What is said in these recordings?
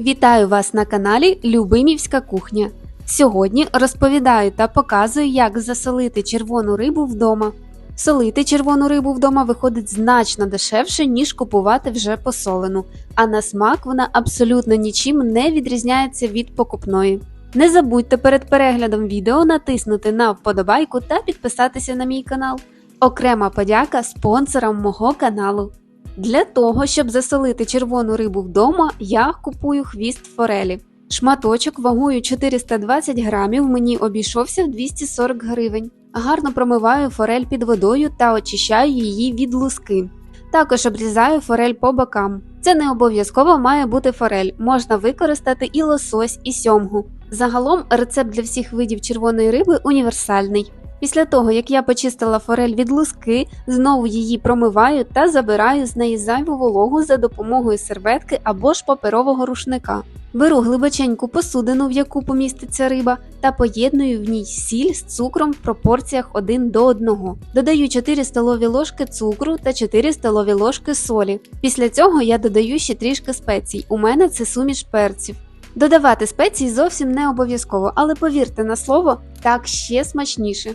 Вітаю вас на каналі Любимівська кухня. Сьогодні розповідаю та показую, як засолити червону рибу вдома. Солити червону рибу вдома виходить значно дешевше, ніж купувати вже посолену, а на смак вона абсолютно нічим не відрізняється від покупної. Не забудьте перед переглядом відео натиснути на вподобайку та підписатися на мій канал. Окрема подяка спонсорам мого каналу. Для того, щоб засолити червону рибу вдома, я купую хвіст форелі. Шматочок вагою 420 грамів мені обійшовся в 240 гривень. Гарно промиваю форель під водою та очищаю її від луски. Також обрізаю форель по бокам. Це не обов'язково має бути форель, можна використати і лосось, і сьомгу. Загалом рецепт для всіх видів червоної риби універсальний. Після того, як я почистила форель від луски, знову її промиваю та забираю з неї зайву вологу за допомогою серветки або ж паперового рушника. Беру глибоченьку посудину, в яку поміститься риба, та поєдную в ній сіль з цукром в пропорціях 1 до 1. Додаю 4 столові ложки цукру та 4 столові ложки солі. Після цього я додаю ще трішки спецій. У мене це суміш перців. Додавати спеції зовсім не обов'язково, але повірте на слово, так ще смачніше.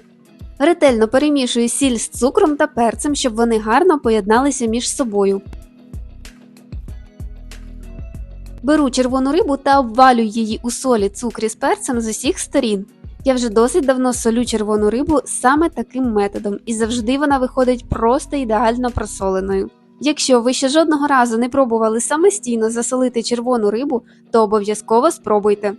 Ретельно перемішую сіль з цукром та перцем, щоб вони гарно поєдналися між собою. Беру червону рибу та обвалюю її у солі, цукрі з перцем з усіх сторін. Я вже досить давно солю червону рибу саме таким методом, і завжди вона виходить просто ідеально просоленою. Якщо ви ще жодного разу не пробували самостійно засолити червону рибу, то обов'язково спробуйте.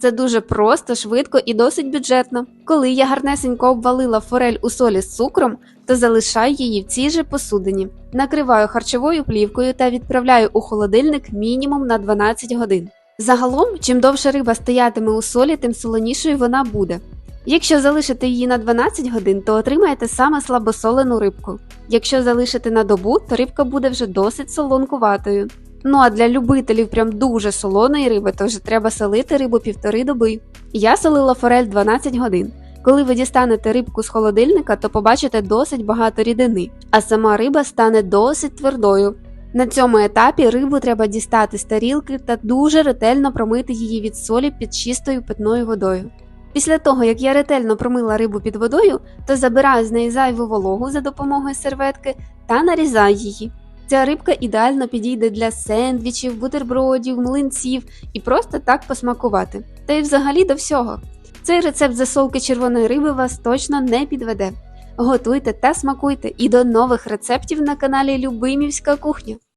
Це дуже просто, швидко і досить бюджетно. Коли я гарнесенько обвалила форель у солі з цукром, то залишаю її в цій же посудині. Накриваю харчовою плівкою та відправляю у холодильник мінімум на 12 годин. Загалом, чим довше риба стоятиме у солі, тим солонішою вона буде. Якщо залишити її на 12 годин, то отримаєте саме слабосолену рибку. Якщо залишити на добу, то рибка буде вже досить солонкуватою. Ну а для любителів прям дуже солоної риби, то вже треба солити рибу півтори доби. Я солила форель 12 годин. Коли ви дістанете рибку з холодильника, то побачите досить багато рідини, а сама риба стане досить твердою. На цьому етапі рибу треба дістати з тарілки та дуже ретельно промити її від солі під чистою питною водою. Після того, як я ретельно промила рибу під водою, то забираю з неї зайву вологу за допомогою серветки та нарізаю її. Ця рибка ідеально підійде для сендвічів, бутербродів, млинців і просто так посмакувати. Та й взагалі до всього. Цей рецепт засолки червоної риби вас точно не підведе. Готуйте та смакуйте і до нових рецептів на каналі Любимівська кухня.